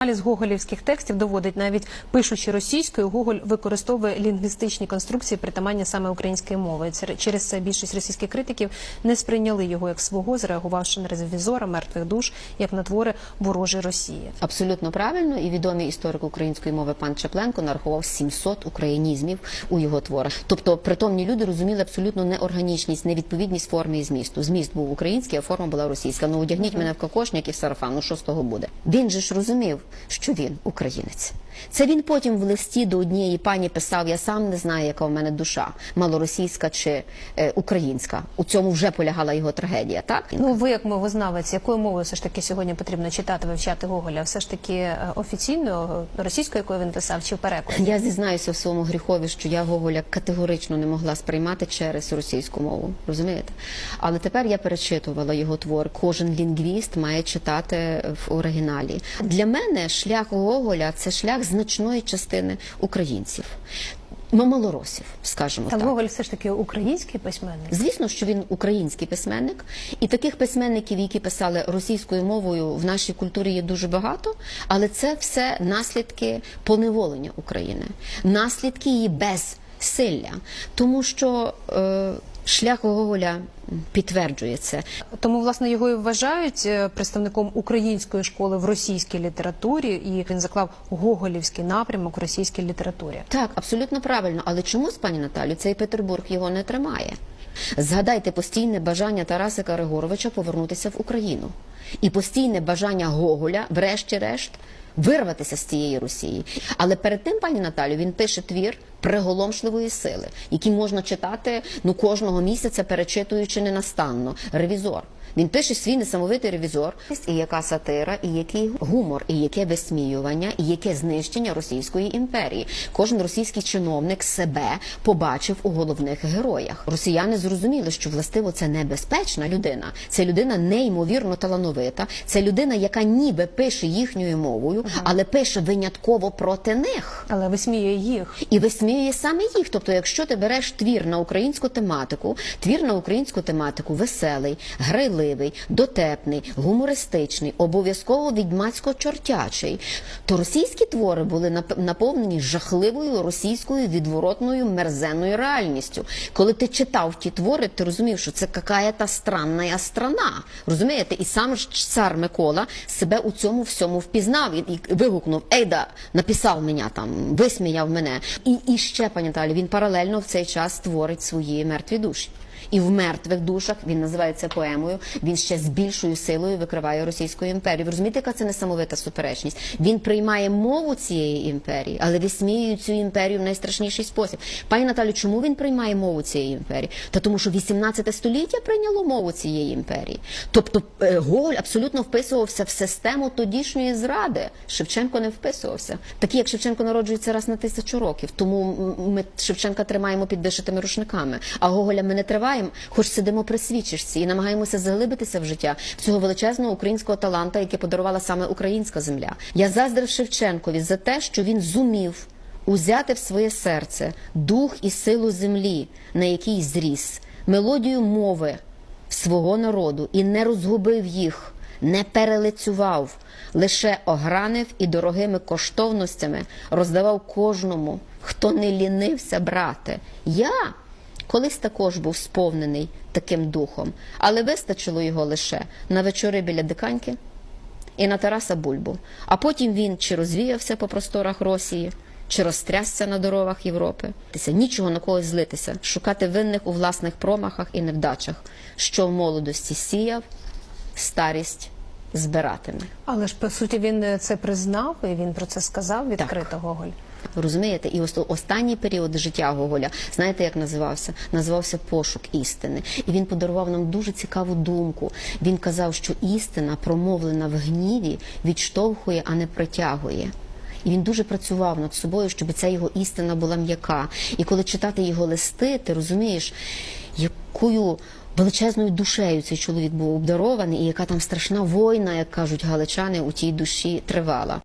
Аналіз гоголівських текстів доводить, навіть пишучи російською, Гоголь використовує лінгвістичні конструкції, притаманні саме української мови. Через це більшість російських критиків не сприйняли його як свого, зреагувавши на ревізора мертвих душ, як на твори ворожої Росії. Абсолютно правильно, і відомий історик української мови пан Чепленко нарахував 700 українізмів у його творах. Тобто, притомні люди розуміли абсолютно неорганічність, невідповідність форми і змісту. Зміст був український, а форма була російська. Ну одягніть мене в кокошник і в сарафан. Ну що з того буде? Він же ж розумів, що він українець. Це він потім в листі до однієї пані писав: Я сам не знаю, яка в мене душа, малоросійська чи е, українська. У цьому вже полягала його трагедія. Так Ну ви як мовознавець, якою мовою все ж таки сьогодні потрібно читати, вивчати Гоголя? Все ж таки е, офіційно російською, якою він писав, чи в перекладі? Я зізнаюся в своєму гріхові, що я Гоголя категорично не могла сприймати через російську мову. Розумієте? Але тепер я перечитувала його твор. Кожен лінгвіст має читати в оригіналі. Для мене шлях Гоголя це шлях значної частини українців. Ну, малоросів, скажімо Та так. Гоголь все ж таки український письменник. Звісно, що він український письменник, і таких письменників, які писали російською мовою, в нашій культурі є дуже багато, але це все наслідки поневолення України, наслідки її безсилля, тому що е, шлях Гоголя підтверджує це. Тому, власне, його і вважають е, представником української школи в російській літературі, і він заклав гоголівський напрямок в російській літературі. Так, абсолютно правильно. Але чомусь, пані Наталю, цей Петербург його не тримає. Згадайте постійне бажання Тарасика Григоровича повернутися в Україну і постійне бажання Гоголя, врешті-решт, вирватися з цієї Росії. Але перед тим, пані Наталю, він пише твір приголомшливої сили, який можна читати ну кожного місяця, перечитуючи ненастанно. Ревізор. Він пише свій несамовитий ревізор, і яка сатира, і який гумор, і яке висміювання, і яке знищення Російської імперії. Кожен російський чиновник себе побачив у головних героях. Росіяни зрозуміли, що властиво це небезпечна людина. Це людина неймовірно талановита. Це людина, яка ніби пише їхньою мовою, але пише винятково проти них. Але висміює їх. І висміює саме їх. Тобто, якщо ти береш твір на українську тематику, твір на українську тематику веселий, грайливий, дотепний, гумористичний, обов'язково відьмацько-чортячий, то російські твори були нап- наповнені жахливою російською відворотною мерзенною реальністю. Коли ти читав ті твори, ти розумів, що це какая-то странна страна. Розумієте? І сам ж цар Микола себе у цьому всьому впізнав і, вигукнув: Ейда, написав мене там, висміяв мене. І, і ще, пані Наталі, він паралельно в цей час творить свої мертві душі. І в мертвих душах він називає це поемою. Він ще з більшою силою викриває Російську імперію. Ви розумієте, яка це несамовита суперечність? Він приймає мову цієї імперії, але висміює цю імперію в найстрашніший спосіб. Пані Наталю, чому він приймає мову цієї імперії? Та тому, що 18 століття прийняло мову цієї імперії. Тобто е, Гоголь абсолютно вписувався в систему тодішньої зради. Шевченко не вписувався. Такі, як Шевченко народжується раз на тисячу років. Тому ми Шевченка тримаємо під вишитими рушниками. А Гоголя ми не триваємо, хоч сидимо при свічечці і намагаємося заглибитися в життя цього величезного українського таланта, який подарувала саме українська земля. Я заздрив Шевченкові за те, що він зумів узяти в своє серце дух і силу землі, на якій зріс, мелодію мови свого народу і не розгубив їх, не перелицював, лише огранив і дорогими коштовностями роздавав кожному, хто не лінився брати. Я колись також був сповнений таким духом, але вистачило його лише на вечори біля диканьки і на Тараса Бульбу. А потім він чи розвіявся по просторах Росії, чи розтрясся на дорогах Європи. Тися Нічого на когось злитися, шукати винних у власних промахах і невдачах, що в молодості сіяв, старість збиратиме. Але ж по суті він е, це признав і він про це сказав відкрито Гоголь. Розумієте, і ос- останній період життя Гоголя, знаєте, як називався? Називався пошук істини. І він подарував нам дуже цікаву думку. Він казав, що істина, промовлена в гніві, відштовхує, а не притягує. І він дуже працював над собою, щоб ця його істина була м'яка. І коли читати його листи, ти розумієш, якою величезною душею цей чоловік був обдарований, і яка там страшна війна, як кажуть галичани, у тій душі тривала.